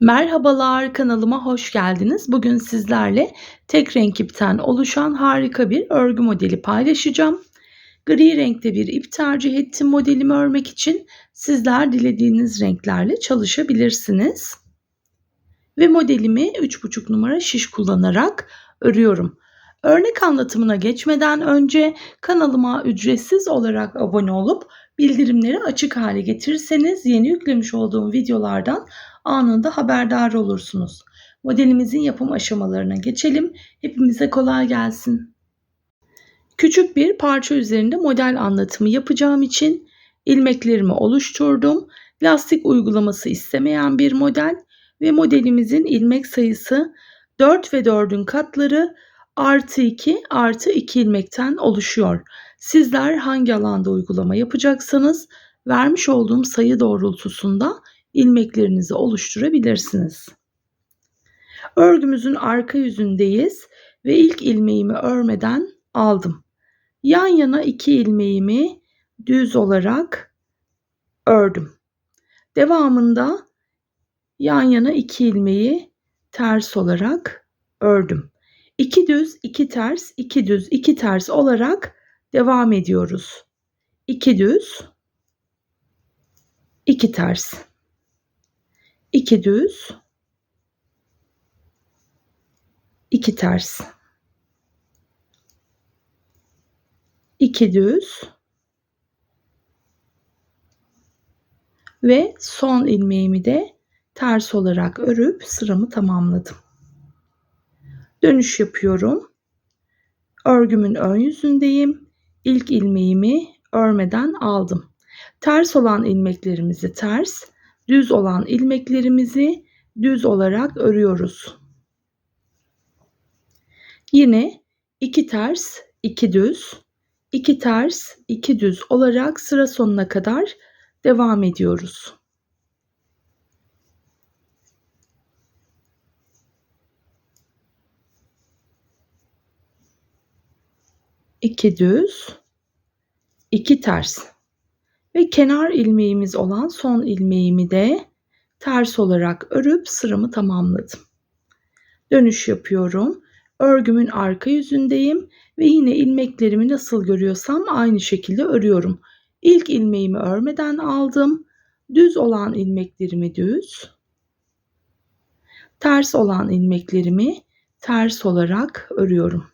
Merhabalar, kanalıma hoş geldiniz. Bugün sizlerle tek renk ipten oluşan harika bir örgü modeli paylaşacağım. Gri renkte bir ip tercih ettim modelimi örmek için. Sizler dilediğiniz renklerle çalışabilirsiniz. Ve modelimi 3,5 numara şiş kullanarak örüyorum. Örnek anlatımına geçmeden önce kanalıma ücretsiz olarak abone olup bildirimleri açık hale getirirseniz yeni yüklemiş olduğum videolardan anında haberdar olursunuz. Modelimizin yapım aşamalarına geçelim. Hepimize kolay gelsin. Küçük bir parça üzerinde model anlatımı yapacağım için ilmeklerimi oluşturdum. Lastik uygulaması istemeyen bir model ve modelimizin ilmek sayısı 4 ve 4'ün katları artı 2 artı 2 ilmekten oluşuyor. Sizler hangi alanda uygulama yapacaksanız vermiş olduğum sayı doğrultusunda ilmeklerinizi oluşturabilirsiniz. Örgümüzün arka yüzündeyiz ve ilk ilmeğimi örmeden aldım. Yan yana iki ilmeğimi düz olarak ördüm. Devamında yan yana iki ilmeği ters olarak ördüm. İki düz, iki ters, iki düz, iki ters olarak devam ediyoruz. İki düz, iki ters. 2 düz, 2 ters. 2 düz ve son ilmeğimi de ters olarak örüp sıramı tamamladım. Dönüş yapıyorum. Örgümün ön yüzündeyim. İlk ilmeğimi örmeden aldım. Ters olan ilmeklerimizi ters, düz olan ilmeklerimizi düz olarak örüyoruz. Yine iki ters, iki düz, iki ters, iki düz olarak sıra sonuna kadar devam ediyoruz. İki düz, iki ters ve kenar ilmeğimiz olan son ilmeğimi de ters olarak örüp sıramı tamamladım. Dönüş yapıyorum. Örgümün arka yüzündeyim ve yine ilmeklerimi nasıl görüyorsam aynı şekilde örüyorum. İlk ilmeğimi örmeden aldım. Düz olan ilmeklerimi düz, ters olan ilmeklerimi ters olarak örüyorum.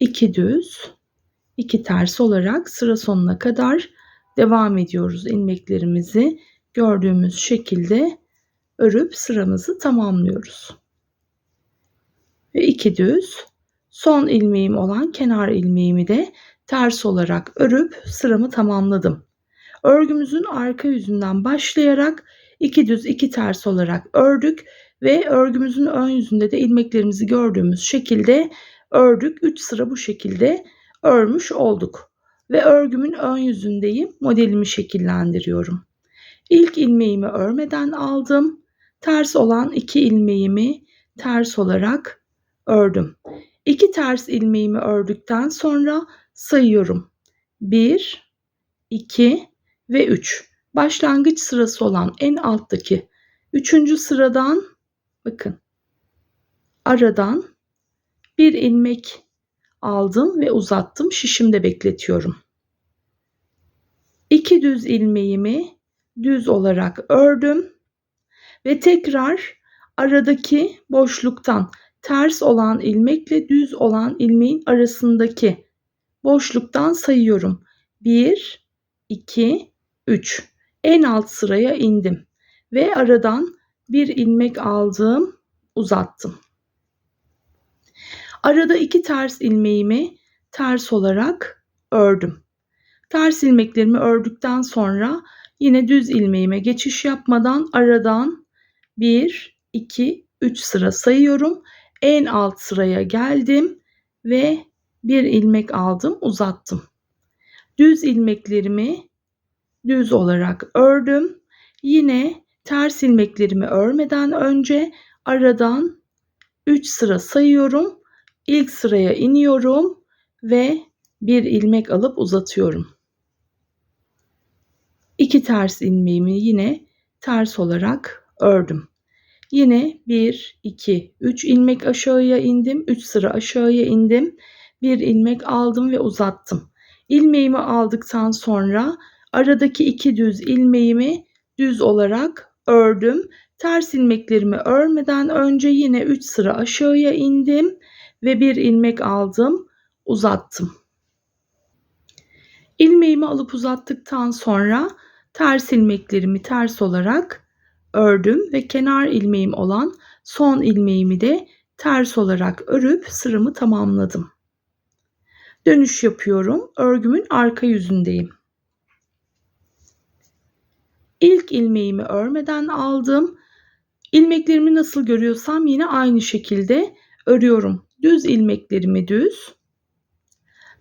2 düz, 2 ters olarak sıra sonuna kadar devam ediyoruz ilmeklerimizi gördüğümüz şekilde örüp sıramızı tamamlıyoruz. Ve iki düz son ilmeğim olan kenar ilmeğimi de ters olarak örüp sıramı tamamladım. Örgümüzün arka yüzünden başlayarak iki düz iki ters olarak ördük ve örgümüzün ön yüzünde de ilmeklerimizi gördüğümüz şekilde ördük. 3 sıra bu şekilde örmüş olduk ve örgümün ön yüzündeyim. Modelimi şekillendiriyorum. İlk ilmeğimi örmeden aldım. Ters olan iki ilmeğimi ters olarak ördüm. İki ters ilmeğimi ördükten sonra sayıyorum. 1, 2 ve 3. Başlangıç sırası olan en alttaki üçüncü sıradan bakın aradan bir ilmek aldım ve uzattım. Şişimde bekletiyorum. İki düz ilmeğimi düz olarak ördüm ve tekrar aradaki boşluktan ters olan ilmekle düz olan ilmeğin arasındaki boşluktan sayıyorum. 1 2 3 en alt sıraya indim ve aradan bir ilmek aldım, uzattım. Arada iki ters ilmeğimi ters olarak ördüm. Ters ilmeklerimi ördükten sonra yine düz ilmeğime geçiş yapmadan aradan 1, 2, 3 sıra sayıyorum. En alt sıraya geldim ve bir ilmek aldım, uzattım. Düz ilmeklerimi düz olarak ördüm. Yine ters ilmeklerimi örmeden önce aradan 3 sıra sayıyorum İlk sıraya iniyorum ve bir ilmek alıp uzatıyorum. İki ters ilmeğimi yine ters olarak ördüm. Yine 1, 2, 3 ilmek aşağıya indim. 3 sıra aşağıya indim. Bir ilmek aldım ve uzattım. İlmeğimi aldıktan sonra aradaki iki düz ilmeğimi düz olarak ördüm. Ters ilmeklerimi örmeden önce yine 3 sıra aşağıya indim ve bir ilmek aldım, uzattım. İlmeğimi alıp uzattıktan sonra ters ilmeklerimi ters olarak ördüm ve kenar ilmeğim olan son ilmeğimi de ters olarak örüp sıramı tamamladım. Dönüş yapıyorum. Örgümün arka yüzündeyim. İlk ilmeğimi örmeden aldım. İlmeklerimi nasıl görüyorsam yine aynı şekilde örüyorum. Düz ilmeklerimi düz,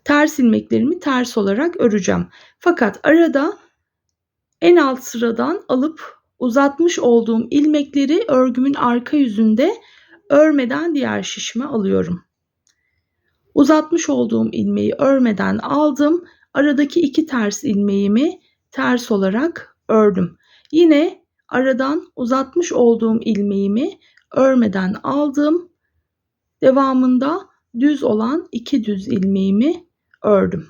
ters ilmeklerimi ters olarak öreceğim. Fakat arada en alt sıradan alıp uzatmış olduğum ilmekleri örgümün arka yüzünde örmeden diğer şişime alıyorum. Uzatmış olduğum ilmeği örmeden aldım. Aradaki iki ters ilmeğimi ters olarak ördüm. Yine aradan uzatmış olduğum ilmeğimi örmeden aldım. Devamında düz olan iki düz ilmeğimi ördüm.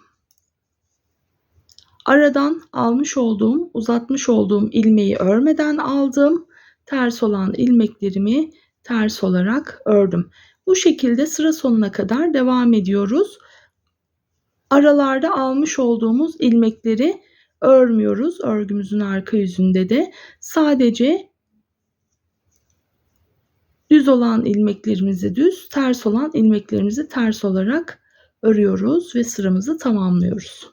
Aradan almış olduğum, uzatmış olduğum ilmeği örmeden aldım. Ters olan ilmeklerimi ters olarak ördüm. Bu şekilde sıra sonuna kadar devam ediyoruz. Aralarda almış olduğumuz ilmekleri örmüyoruz. Örgümüzün arka yüzünde de sadece düz olan ilmeklerimizi düz, ters olan ilmeklerimizi ters olarak örüyoruz ve sıramızı tamamlıyoruz.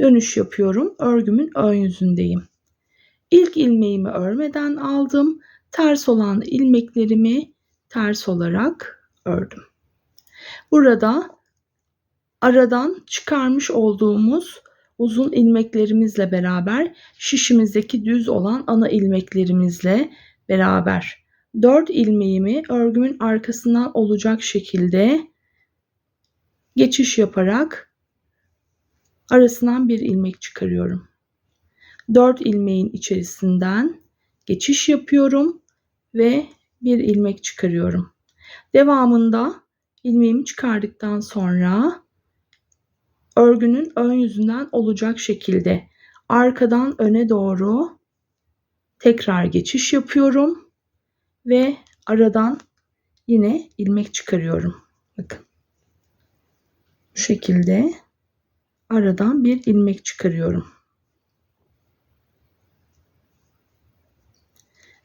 Dönüş yapıyorum. Örgümün ön yüzündeyim. İlk ilmeğimi örmeden aldım. Ters olan ilmeklerimi ters olarak ördüm. Burada aradan çıkarmış olduğumuz uzun ilmeklerimizle beraber şişimizdeki düz olan ana ilmeklerimizle beraber 4 ilmeğimi örgümün arkasından olacak şekilde geçiş yaparak arasından bir ilmek çıkarıyorum. 4 ilmeğin içerisinden geçiş yapıyorum ve bir ilmek çıkarıyorum. Devamında ilmeğimi çıkardıktan sonra örgünün ön yüzünden olacak şekilde arkadan öne doğru tekrar geçiş yapıyorum ve aradan yine ilmek çıkarıyorum. Bakın. Bu şekilde aradan bir ilmek çıkarıyorum.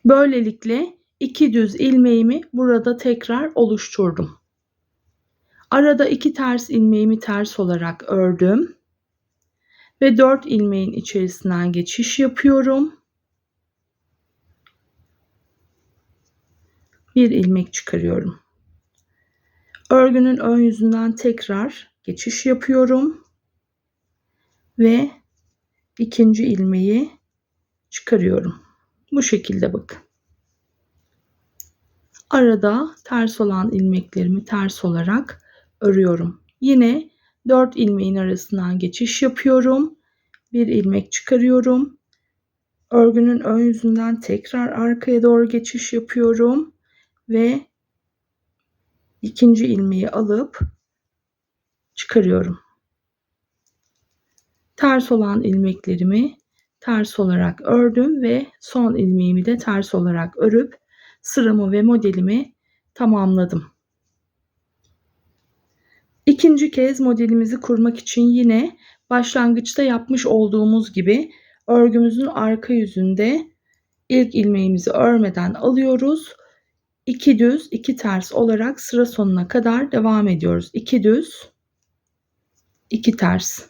Böylelikle iki düz ilmeğimi burada tekrar oluşturdum. Arada iki ters ilmeğimi ters olarak ördüm. Ve dört ilmeğin içerisinden geçiş yapıyorum. Bir ilmek çıkarıyorum. Örgünün ön yüzünden tekrar geçiş yapıyorum. Ve ikinci ilmeği çıkarıyorum. Bu şekilde bakın. Arada ters olan ilmeklerimi ters olarak örüyorum. Yine 4 ilmeğin arasından geçiş yapıyorum. Bir ilmek çıkarıyorum. Örgünün ön yüzünden tekrar arkaya doğru geçiş yapıyorum ve ikinci ilmeği alıp çıkarıyorum. Ters olan ilmeklerimi ters olarak ördüm ve son ilmeğimi de ters olarak örüp sıramı ve modelimi tamamladım. İkinci kez modelimizi kurmak için yine başlangıçta yapmış olduğumuz gibi örgümüzün arka yüzünde ilk ilmeğimizi örmeden alıyoruz. 2 düz, 2 ters olarak sıra sonuna kadar devam ediyoruz. 2 düz, 2 ters.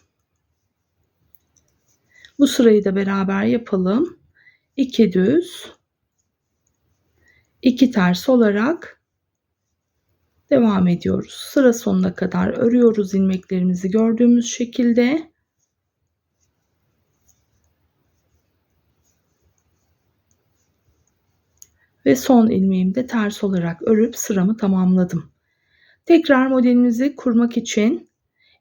Bu sırayı da beraber yapalım. 2 düz, 2 ters olarak devam ediyoruz. Sıra sonuna kadar örüyoruz ilmeklerimizi gördüğümüz şekilde. Ve son ilmeğimi de ters olarak örüp sıramı tamamladım. Tekrar modelimizi kurmak için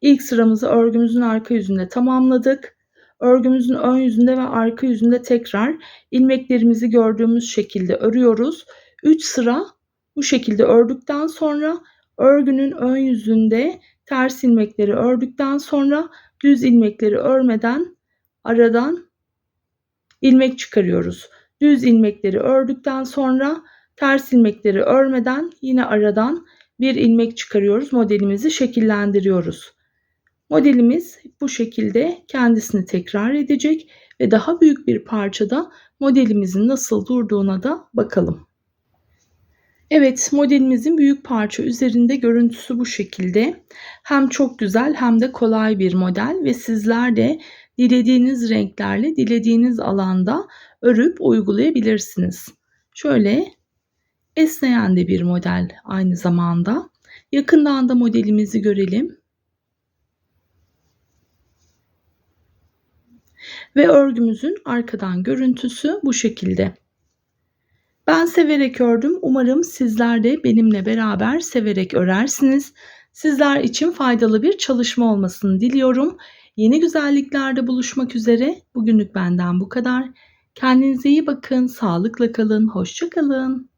ilk sıramızı örgümüzün arka yüzünde tamamladık. Örgümüzün ön yüzünde ve arka yüzünde tekrar ilmeklerimizi gördüğümüz şekilde örüyoruz. 3 sıra bu şekilde ördükten sonra örgünün ön yüzünde ters ilmekleri ördükten sonra düz ilmekleri örmeden aradan ilmek çıkarıyoruz. Düz ilmekleri ördükten sonra ters ilmekleri örmeden yine aradan bir ilmek çıkarıyoruz. Modelimizi şekillendiriyoruz. Modelimiz bu şekilde kendisini tekrar edecek ve daha büyük bir parçada modelimizin nasıl durduğuna da bakalım. Evet modelimizin büyük parça üzerinde görüntüsü bu şekilde. Hem çok güzel hem de kolay bir model ve sizler de dilediğiniz renklerle dilediğiniz alanda örüp uygulayabilirsiniz. Şöyle esneyen de bir model aynı zamanda. Yakından da modelimizi görelim. Ve örgümüzün arkadan görüntüsü bu şekilde. Ben severek ördüm. Umarım sizler de benimle beraber severek örersiniz. Sizler için faydalı bir çalışma olmasını diliyorum. Yeni güzelliklerde buluşmak üzere. Bugünlük benden bu kadar. Kendinize iyi bakın, sağlıkla kalın, hoşça kalın.